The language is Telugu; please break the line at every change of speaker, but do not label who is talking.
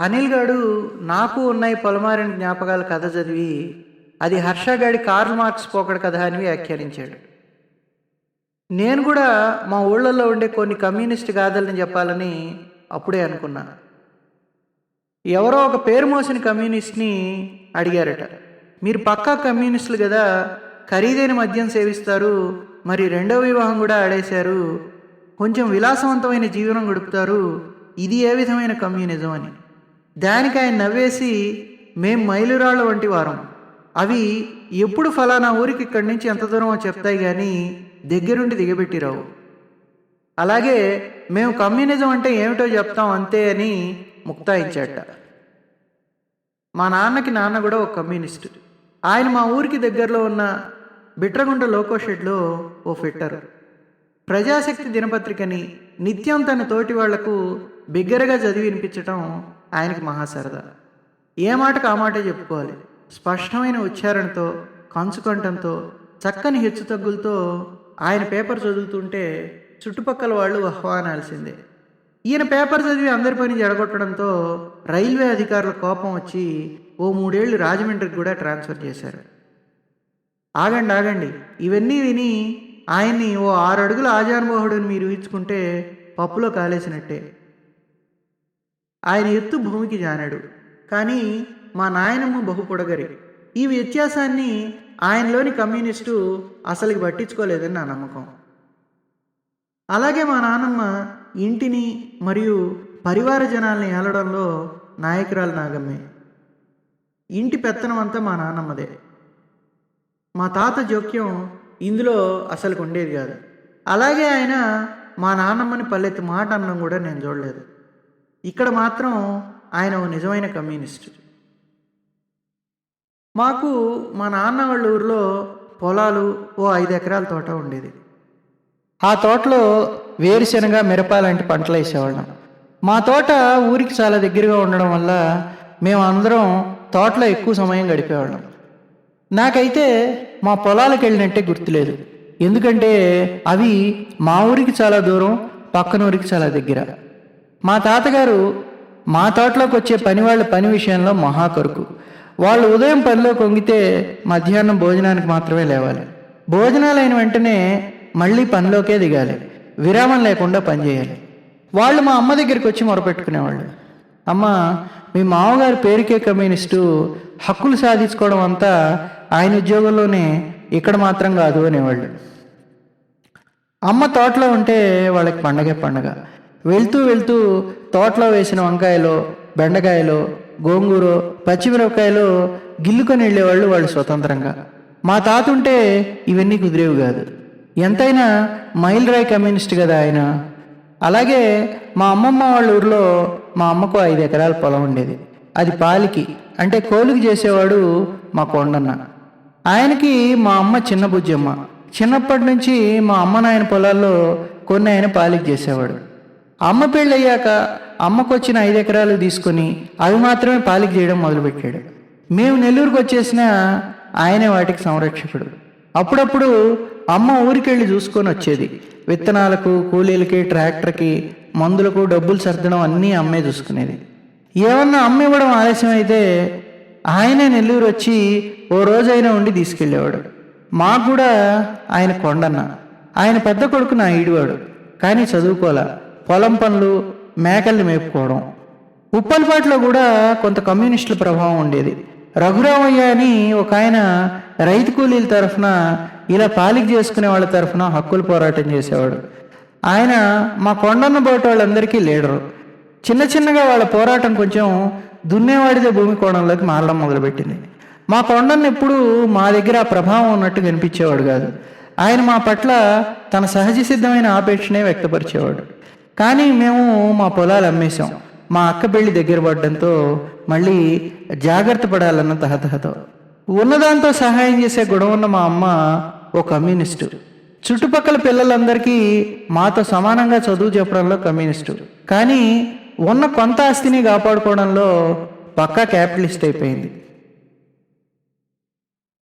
అనిల్ గాడు నాకు ఉన్నాయి పొలమారిన జ్ఞాపకాల కథ చదివి అది హర్షగాడి కార్ల్ మార్క్స్ పోకడ కథ అని వ్యాఖ్యానించాడు. నేను కూడా మా ఊళ్ళల్లో ఉండే కొన్ని కమ్యూనిస్ట్ గాథల్ని చెప్పాలని అప్పుడే అనుకున్నా. ఎవరో ఒక పేరు మోసిన కమ్యూనిస్ట్ని అడిగారట. మీరు పక్కా కమ్యూనిస్టులు కదా ఖరీదైన మద్యం సేవిస్తారు మరి రెండో వివాహం కూడా ఆడేశారు కొంచెం విలాసవంతమైన జీవనం గడుపుతారు ఇది ఏ విధమైన కమ్యూనిజం అని. దానికి ఆయన నవ్వేసి మేం మైలురాళ్ళ వంటి వారం. అవి ఎప్పుడు ఫలానా ఊరికి ఇక్కడి నుంచి ఎంత దూరమో చెప్తాయి కానీ దగ్గరుండి దిగబెట్టిరావు. అలాగే మేము కమ్యూనిజం అంటే ఏమిటో చెప్తాం అంతే అని ముక్తాయించాట మా నాన్నకి నాన్న కూడా ఒక కమ్యూనిస్ట్. ఆయన మా ఊరికి దగ్గరలో ఉన్న బిట్రగుంట లోకో షెడ్లో ఓ ఫిట్టర్. ప్రజాశక్తి దినపత్రికని నిత్యం తన తోటి వాళ్ళకు బిగ్గరగా చదివి వినిపించటం ఆయనకి మహాసరదా. ఏ మాటకు ఆ మాటే చెప్పుకోవాలి. స్పష్టమైన ఉచ్చారణతో కంచుకంఠంతో చక్కని హెచ్చుతగ్గులతో ఆయన పేపర్ చదువుతుంటే చుట్టుపక్కల వాళ్ళు ఆహ్వానాల్సిందే. ఈయన పేపర్ చదివి అందరి పని జడగొట్టడంతో రైల్వే అధికారుల కోపం వచ్చి ఓ మూడేళ్ళు రాజమండ్రికి కూడా ట్రాన్స్ఫర్ చేశారు. ఆగండి ఆగండి. ఇవన్నీ విని ఆయన్ని ఓ ఆరు అడుగుల ఆజానుభావుడిని మీరు ఇచ్చుకుంటే పప్పులో కాలేసినట్టే. ఆయన ఎత్తు భూమికి జానాడు కానీ మా నాయనమ్మ బహు పొడగరి. ఈ వ్యత్యాసాన్ని ఆయనలోని కమ్యూనిస్టు అసలుకి పట్టించుకోలేదని నా నమ్మకం. అలాగే మా నాన్నమ్మ ఇంటిని మరియు పరివార జనాల్ని ఏలడంలో నాయకురాలు నాగమ్మే. ఇంటి పెత్తనం అంతా మా నాన్నమ్మదే మా తాత జోక్యం ఇందులో అసలుకు ఉండేది కాదు. అలాగే ఆయన మా నాన్నమ్మని పల్లెత్తి మాట అన్నం కూడా నేను చూడలేదు. ఇక్కడ మాత్రం ఆయన ఓ నిజమైన కమ్యూనిస్ట్. మాకు మా నాన్న వాళ్ళ ఊరిలో పొలాలు ఓ ఐదు ఎకరాల తోట ఉండేది. ఆ తోటలో వేరుశనగ మిరప లాంటి పంటలు వేసేవాళ్ళం. మా తోట ఊరికి చాలా దగ్గరగా ఉండడం వల్ల మేము అందరం తోటలో ఎక్కువ సమయం గడిపేవాళ్ళం. నాకైతే మా పొలాలకు వెళ్ళినట్టే గుర్తులేదు. ఎందుకంటే అవి మా ఊరికి చాలా దూరం పక్కన ఊరికి చాలా దగ్గర. మా తాతగారు మా తోటలోకి వచ్చే పని వాళ్ళ పని విషయంలో మహాకొరుకు. వాళ్ళు ఉదయం పనిలో కొంగితే మధ్యాహ్నం భోజనానికి మాత్రమే లేవాలి. భోజనాలు అయిన వెంటనే మళ్ళీ పనిలోకే దిగాలి. విరామం లేకుండా పనిచేయాలి. వాళ్ళు మా అమ్మ దగ్గరికి వచ్చి మొరపెట్టుకునేవాళ్ళు. అమ్మ మీ మామగారు పేరుకే కమ్యూనిస్టు హక్కులు సాధించుకోవడం అంతా ఆయన ఉద్యోగంలోనే ఇక్కడ మాత్రం కాదు అనేవాళ్ళు. అమ్మ తోటలో ఉంటే వాళ్ళకి పండగే పండగ. వెళ్తూ వెళ్తూ తోటలో వేసిన వంకాయలు బెండకాయలు గోంగూర పచ్చిమిరపకాయలు గిల్లుకొని వెళ్ళేవాళ్ళు వాళ్ళు స్వతంత్రంగా. మా తాత ఉంటే ఇవన్నీ కుదిరేవి కాదు. ఎంతైనా మైల్రాయ్ కమ్యూనిస్ట్ కదా ఆయన. అలాగే మా అమ్మమ్మ వాళ్ళ ఊర్లో మా అమ్మకు ఐదు ఎకరాల పొలం ఉండేది. అది పాలికి అంటే కోలుకి చేసేవాడు మా కొండన్న. ఆయనకి మా అమ్మ చిన్న బుజ్జమ్మ. చిన్నప్పటి నుంచి మా అమ్మ నాయన పొలాల్లో కొన్ని ఆయన పాలికి చేసేవాడు. అమ్మ పెళ్ళయ్యాక అమ్మకు వచ్చిన ఐదు ఎకరాలు తీసుకొని అవి మాత్రమే పాలికి చేయడం మొదలుపెట్టాడు. మేము నెల్లూరుకు వచ్చేసిన ఆయనే వాటికి సంరక్షకుడు. అప్పుడప్పుడు అమ్మ ఊరికెళ్ళి చూసుకొని వచ్చేది. విత్తనాలకు కూలీలకి ట్రాక్టర్కి మందులకు డబ్బులు సర్దడం అన్నీ అమ్మే చూసుకునేది. ఏమన్నా అమ్మ ఇవ్వడం ఆలస్యం అయితే ఆయనే నెల్లూరు వచ్చి ఓ రోజైనా ఉండి తీసుకెళ్ళేవాడు. మాకు కూడా ఆయన కొండన్న. ఆయన పెద్ద కొడుకు నా ఈడువాడు. కానీ చదువుకోలే. పొలం పనులు మేకల్ని మేపుకోవడం. ఉప్పల్పాట్లో కూడా కొంత కమ్యూనిస్టుల ప్రభావం ఉండేది. రఘురామయ్య అని ఒక ఆయన రైతు కూలీల తరఫున ఇలా పాలిక చేసుకునే వాళ్ళ తరఫున హక్కుల పోరాటం చేసేవాడు. ఆయన మా కొండన్న బోట వాళ్ళందరికీ లీడరు. చిన్న చిన్నగా వాళ్ళ పోరాటం కొంచెం దున్నేవాడిదే భూమి కోణంలోకి మారడం మొదలుపెట్టింది. మా కొండన్న ఎప్పుడు మా దగ్గర ఆ ప్రభావం ఉన్నట్టు కనిపించేవాడు కాదు. ఆయన మా పట్ల తన సహజ సిద్ధమైన ఆపేక్షనే వ్యక్తపరిచేవాడు. కానీ మేము మా పొలాలు అమ్మేశాం. మా అక్క పెళ్ళి దగ్గర పడడంతో మళ్ళీ జాగ్రత్త పడాలన్న తహతహతో. ఉన్నదాంతో సహాయం చేసే గొడవ ఉన్న మా అమ్మ ఓ కమ్యూనిస్టు. చుట్టుపక్కల పిల్లలందరికీ మాతో సమానంగా చదువు చెప్పడంలో కమ్యూనిస్టు. కానీ ఉన్న కొంత ఆస్తిని కాపాడుకోవడంలో పక్కా క్యాపిటలిస్ట్ అయిపోయింది.